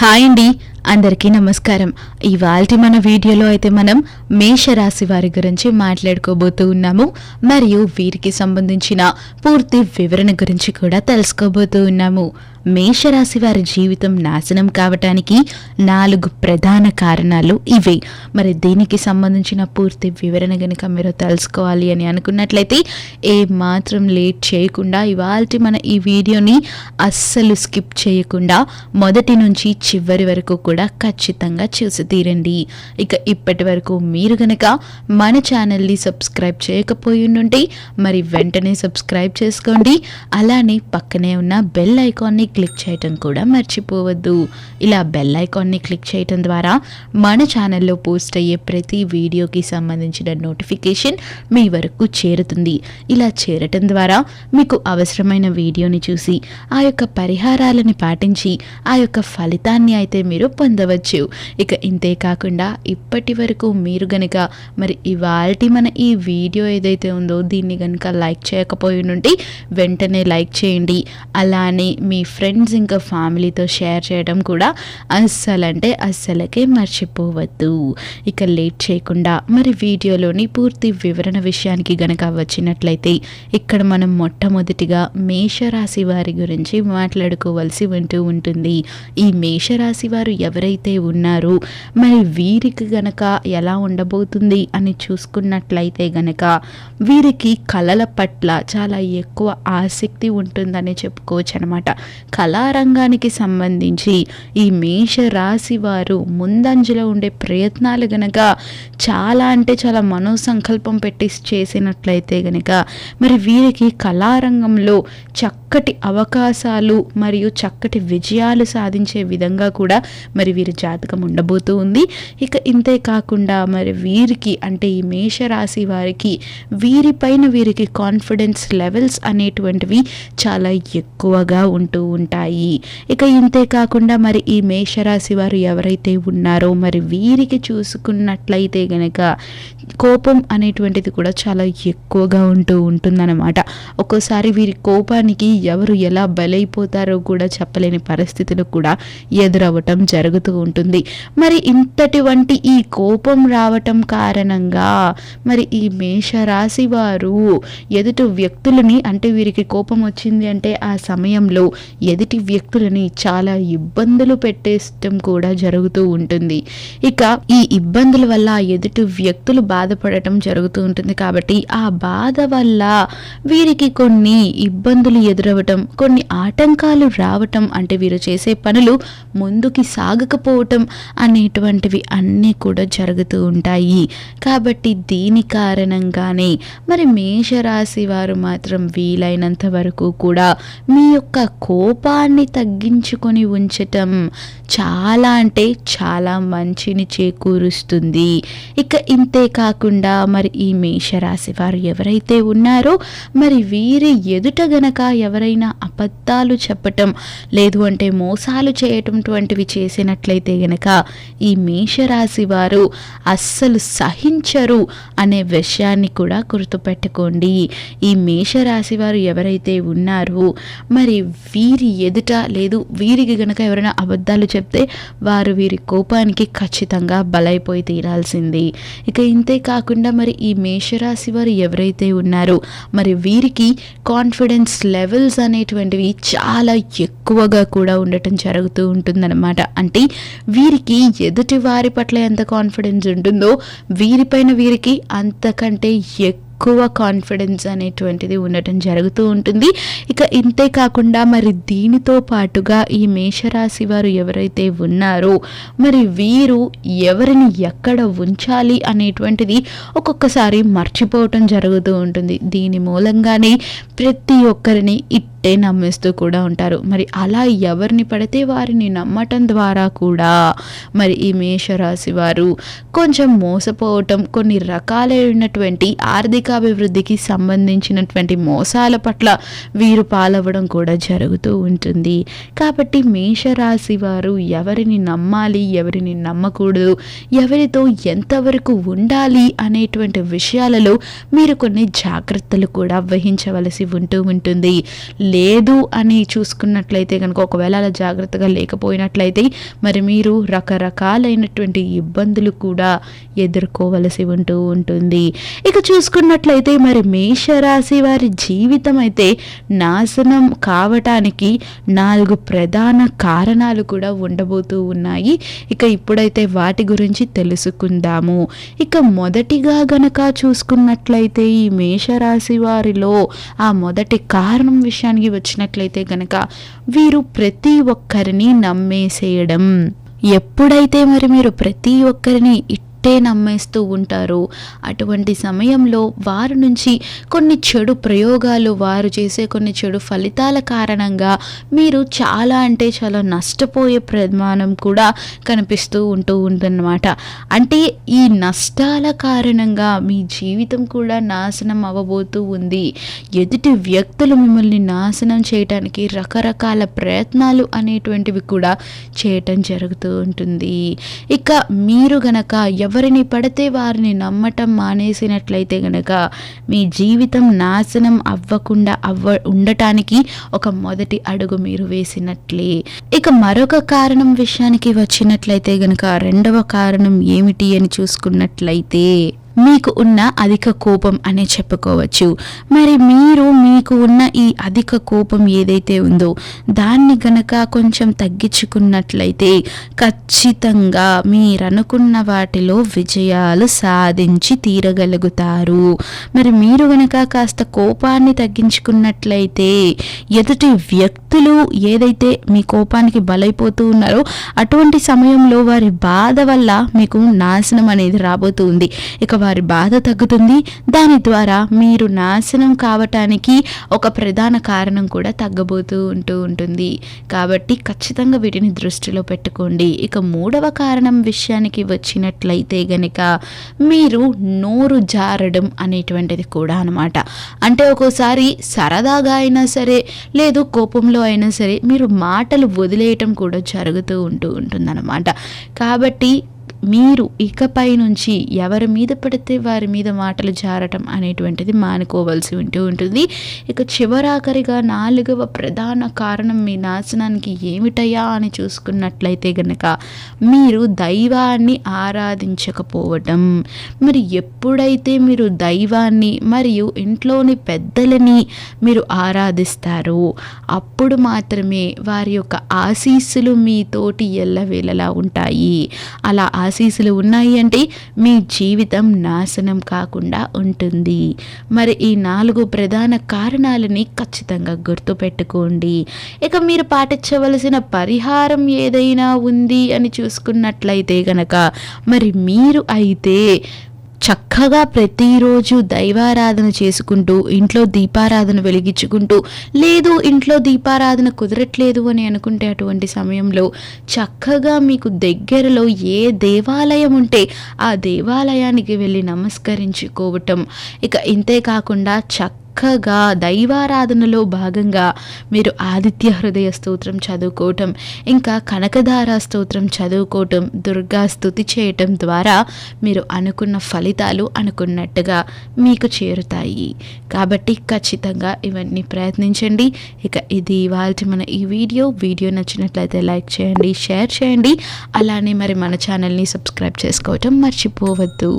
Hi అండి. అందరికీ నమస్కారం. ఇవాల్టి మన వీడియోలో అయితే మనం మేషరాశి వారి గురించి మాట్లాడుకోబోతూ ఉన్నాము. మరియు వీరికి సంబంధించిన పూర్తి వివరణ గురించి కూడా తెలుసుకోబోతూ ఉన్నాము. మేషరాశి వారి జీవితం నాశనం కావటానికి నాలుగు ప్రధాన కారణాలు ఇవే. మరి దీనికి సంబంధించిన పూర్తి వివరణ గనుక మీరు తెలుసుకోవాలి అని అనుకున్నట్లయితే ఏ మాత్రం లేట్ చేయకుండా ఇవాల్టి మన ఈ వీడియోని అస్సలు స్కిప్ చేయకుండా మొదటి నుంచి చివరి వరకు కూడా ఖచ్చితంగా చూసి తీరండి. ఇక ఇప్పటి వరకు మీరు గనక మన ఛానల్ని సబ్స్క్రైబ్ చేయకపోయి ఉంటే మరి వెంటనే సబ్స్క్రైబ్ చేసుకోండి. అలానే పక్కనే ఉన్న బెల్ ఐకాన్ని క్లిక్ చేయటం కూడా మర్చిపోవద్దు. ఇలా బెల్ ఐకాన్ని క్లిక్ చేయటం ద్వారా మన ఛానల్లో పోస్ట్ అయ్యే ప్రతి వీడియోకి సంబంధించిన నోటిఫికేషన్ మీ వరకు చేరుతుంది. ఇలా చేరటం ద్వారా మీకు అవసరమైన వీడియోని చూసి ఆ యొక్క పరిహారాలని పాటించి ఆ యొక్క ఫలితాన్ని అయితే మీరు పొందవచ్చు. ఇక ఇంతే కాకుండా ఇప్పటి వరకు మీరు గనక మరి ఇవాల్టి మన ఈ వీడియో ఏదైతే ఉందో దీన్ని కనుక లైక్ చేయకపోయి నుండి వెంటనే లైక్ చేయండి. అలానే మీ ఫ్రెండ్స్ ఇంకా ఫ్యామిలీతో షేర్ చేయడం కూడా అస్సలంటే అస్సలకే మర్చిపోవద్దు. ఇక లేట్ చేయకుండా మరి వీడియోలోని పూర్తి వివరణ విషయానికి గనక వచ్చినట్లయితే ఇక్కడ మనం మొట్టమొదటిగా మేషరాశి వారి గురించి మాట్లాడుకోవాల్సి ఉంటూ ఉంటుంది. ఈ మేషరాశి వారు ఎవరైతే ఉన్నారో మరి వీరికి గనక ఎలా ఉండబోతుంది అని చూసుకున్నట్లయితే గనక వీరికి కళల పట్ల చాలా ఎక్కువ ఆసక్తి ఉంటుందని చెప్పుకోవచ్చు అనమాట కళారంగానికి సంబంధించి ఈ మేష రాశి వారు ముందంజలో ఉండే ప్రయత్నాలు గనక చాలా అంటే చాలా మనోసంకల్పం పెట్టి చేసినట్లయితే గనక మరి వీరికి కళారంగంలో చక్కటి అవకాశాలు మరియు చక్కటి విజయాలు సాధించే విధంగా కూడా మరి వీరి జాతకం ఉండబోతూ ఉంది. ఇక ఇంతే కాకుండా మరి వీరికి అంటే ఈ మేషరాశి వారికి వీరిపైన వీరికి కాన్ఫిడెన్స్ లెవెల్స్ అనేటువంటివి చాలా ఎక్కువగా ఉంటూ ఉంటాయి. ఇక ఇంతే కాకుండా మరి ఈ మేషరాశి వారు ఎవరైతే ఉన్నారో మరి వీరికి చూసుకున్నట్లయితే గనక కోపం అనేటువంటిది కూడా చాలా ఎక్కువగా ఉంటూ ఉంటుందన్నమాట. ఒక్కోసారి వీరి కోపానికి ఎవరు ఎలా బలైపోతారో కూడా చెప్పలేని పరిస్థితులు కూడా ఎదురవ్వటం జరుగుతూ ఉంటుంది. మరి ఇంతటి వంటి ఈ కోపం రావటం కారణంగా మరి ఈ మేషరాశి వారు ఎదుటి వ్యక్తులని అంటే వీరికి కోపం వచ్చింది అంటే ఆ సమయంలో ఎదుటి వ్యక్తులని చాలా ఇబ్బందులు పెట్టేయటం కూడా జరుగుతూ ఉంటుంది. ఇక ఈ ఇబ్బందుల వల్ల ఎదుటి వ్యక్తులు బాధపడటం జరుగుతూ ఉంటుంది కాబట్టి ఆ బాధ వల్ల వీరికి కొన్ని ఇబ్బందులు ఎదురవటం కొన్ని ఆటంకాలు రావటం అంటే వీరు చేసే పనులు ముందుకి సాగకపోవటం అనేటువంటివి అన్నీ కూడా జరుగుతూ ఉంటాయి. కాబట్టి దీని కారణంగానే మరి మేషరాశి వారు మాత్రం వీలైనంత వరకు కూడా మీ యొక్క కోపాన్ని తగ్గించుకొని ఉంచటం చాలా అంటే చాలా మంచిని చేకూరుస్తుంది. ఇక ఇంతే కాకుండా మరి ఈ మేషరాశి వారు ఎవరైతే ఉన్నారో మరి వీరి ఎదుట గనక ఎవరైనా అబద్ధాలు చెప్పటం లేదు అంటే మోసాలు చేయటం వంటివి చూసినట్లయితే గనక ఈ మేషరాశి వారు అస్సలు సహించరు అనే విషయాన్ని కూడా గుర్తుపెట్టుకోండి. ఈ మేషరాశి వారు ఎవరైతే ఉన్నారో మరి వీరి ఎదుట లేదు వీరికి గనక ఎవరైనా అబద్ధాలు చెప్తే వారు వీరి కోపానికి ఖచ్చితంగా బలైపోయి తీరాల్సింది. ఇక ఇంతే కాకుండా మరి ఈ మేషరాశి వారు ఎవరైతే ఉన్నారో మరి వీరికి కాన్ఫిడెన్స్ లెవెల్స్ అనేటువంటివి చాలా ఎక్కువగా కూడా ఉండటం జరుగుతూ ఉంటుందన్నమాట. అంటే వీరికి ఎదుటి వారి పట్ల ఎంత కాన్ఫిడెన్స్ ఉంటుందో వీరిపైన వీరికి అంతకంటే ఎక్కువ ఎక్కువ కాన్ఫిడెన్స్ అనేటువంటిది ఉండటం జరుగుతూ ఉంటుంది. ఇక ఇంతే కాకుండా మరి దీనితో పాటుగా ఈ మేషరాశి వారు ఎవరైతే ఉన్నారో మరి వీరు ఎవరిని ఎక్కడ ఉంచాలి అనేటువంటిది ఒక్కొక్కసారి మర్చిపోవటం జరుగుతూ ఉంటుంది. దీని మూలంగానే ప్రతి ఒక్కరిని ఇట్టే నమ్మేస్తూ కూడా ఉంటారు. మరి అలా ఎవరిని పడితే వారిని నమ్మటం ద్వారా కూడా మరి ఈ మేషరాశి వారు కొంచెం మోసపోవటం కొన్ని రకాలైనటువంటి ఆర్థికాభివృద్ధికి సంబంధించినటువంటి మోసాల పట్ల వీరు పాలవ్వడం కూడా జరుగుతూ ఉంటుంది. కాబట్టి మేషరాశి వారు ఎవరిని నమ్మాలి ఎవరిని నమ్మకూడదు ఎవరితో ఎంతవరకు ఉండాలి అనేటువంటి విషయాలలో మీరు కొన్ని జాగ్రత్తలు కూడా వహించవలసి ఉంటూ ఉంటుంది. లేదు అని చూసుకున్నట్లయితే కనుక ఒకవేళ అలా జాగ్రత్తగా లేకపోయినట్లయితే మరి మీరు రకరకాలైనటువంటి ఇబ్బందులు కూడా ఎదుర్కోవలసి ఉంటూ ఉంటుంది. ఇక చూసుకున్నట్లయితే మరి మేషరాశి వారి జీవితం అయితే నాశనం కావటానికి నాలుగు ప్రధాన కారణాలు కూడా ఉండబోతూ ఉన్నాయి. ఇక ఇప్పుడైతే వాటి గురించి తెలుసుకుందాము. ఇక మొదటిగా గనక చూసుకున్నట్లయితే ఈ మేషరాశి వారిలో ఆ మొదటి కారణం విషయానికి వచ్చినట్లయితే గనక వీరు ప్రతి ఒక్కరిని నమ్మేసేయడం. ఎప్పుడైతే మరి మీరు ప్రతి ఒక్కరిని అట్టే నమ్మేస్తూ ఉంటారు. అటువంటి సమయంలో వారి నుంచి కొన్ని చెడు ప్రయోగాలు వారు చేసే కొన్ని చెడు ఫలితాల కారణంగా మీరు చాలా అంటే చాలా నష్టపోయే ప్రమాణం కూడా కనిపిస్తూ ఉంటూ ఉందన్నమాట. అంటే ఈ నష్టాల కారణంగా మీ జీవితం కూడా నాశనం అవ్వబోతూ ఉంది. ఎదుటి వ్యక్తులు మిమ్మల్ని నాశనం చేయటానికి రకరకాల ప్రయత్నాలు అనేటువంటివి కూడా చేయటం జరుగుతూ ఉంటుంది. ఇక మీరు గనక ఎవరిని పడితే వారిని నమ్మటం మానేసినట్లయితే గనక మీ జీవితం నాశనం అవ్వకుండా అవ్వ ఉండటానికి ఒక మొదటి అడుగు మీరు వేసినట్లే. ఇక మరొక కారణం విషయానికి వచ్చినట్లయితే గనక రెండవ కారణం ఏమిటి అని చూసుకున్నట్లయితే మీకు ఉన్న అధిక కోపం అనే చెప్పుకోవచ్చు. మరి మీరు మీకు ఉన్న ఈ అధిక కోపం ఏదైతే ఉందో దాన్ని గనక కొంచెం తగ్గించుకున్నట్లయితే ఖచ్చితంగా మీరు అనుకున్న వాటిలో విజయాలు సాధించి తీరగలుగుతారు. మరి మీరు గనక కాస్త కోపాన్ని తగ్గించుకున్నట్లయితే ఎదుటి వ్యక్తులు ఏదైతే మీ కోపానికి బలైపోతూ ఉన్నారో అటువంటి సమయంలో వారి బాధ వల్ల మీకు నాశనం అనేది రాబోతుంది ఇక వారి బాధ తగ్గుతుంది. దాని ద్వారా మీరు నాశనం కావటానికి ఒక ప్రధాన కారణం కూడా తగ్గబోతూ ఉంటూ ఉంటుంది. కాబట్టి ఖచ్చితంగా వీటిని దృష్టిలో పెట్టుకోండి. ఇక మూడవ కారణం విషయానికి వచ్చినట్లయితే గనక మీరు నోరు జారడం అనేటువంటిది కూడా అనమాట అంటే ఒక్కోసారి సరదాగా అయినా సరే లేదు కోపంలో అయినా సరే మీరు మాటలు వదిలేయటం కూడా జరుగుతూ ఉంటూ ఉంటుందన్నమాట. కాబట్టి మీరు ఇకపై నుంచి ఎవరి మీద పడితే వారి మీద మాటలు జారటం అనేటువంటిది మానుకోవాల్సి ఉంటూ ఉంటుంది. ఇక చివరాఖరిగా నాలుగవ ప్రధాన కారణం మీ నాశనానికి ఏమిటయా అని చూసుకున్నట్లయితే గనక మీరు దైవాన్ని ఆరాధించకపోవటం. మరి ఎప్పుడైతే మీరు దైవాన్ని మరియు ఇంట్లోని పెద్దలని మీరు ఆరాధిస్తారో అప్పుడు మాత్రమే వారి యొక్క ఆశీస్సులు మీతోటి ఎల్లవేళలా ఉంటాయి. అలా ఆశీస్సులు ఉన్నాయి అంటే మీ జీవితం నాశనం కాకుండా ఉంటుంది. మరి ఈ నాలుగు ప్రధాన కారణాలని ఖచ్చితంగా గుర్తుపెట్టుకోండి ఇక మీరు పాటించవలసిన పరిహారం ఏదైనా ఉంది అని చూసుకున్నట్లయితే గనక మరి మీరు అయితే చక్కగా ప్రతిరోజు దైవారాధన చేసుకుంటూ ఇంట్లో దీపారాధన వెలిగించుకుంటూ లేదు ఇంట్లో దీపారాధన కుదరట్లేదు అని అనుకుంటే అటువంటి సమయంలో చక్కగా మీకు దగ్గరలో ఏ దేవాలయం ఉంటే ఆ దేవాలయానికి వెళ్ళి నమస్కరించుకోవటం. ఇక ఇంతే కాకుండా చక్క చక్కగా దైవారాధనలో భాగంగా మీరు ఆదిత్య హృదయ స్తోత్రం చదువుకోవటం ఇంకా కనకధార స్తోత్రం చదువుకోవటం దుర్గా స్థుతి చేయటం ద్వారా మీరు అనుకున్న ఫలితాలు అనుకున్నట్టుగా మీకు చేరుతాయి. కాబట్టి ఖచ్చితంగా ఇవన్నీ ప్రయత్నించండి. ఇక ఇది ఇవాళ మన ఈ వీడియో. వీడియో నచ్చినట్లయితే లైక్ చేయండి షేర్ చేయండి. అలానే మరి మన ఛానల్ని సబ్స్క్రైబ్ చేసుకోవటం మర్చిపోవద్దు.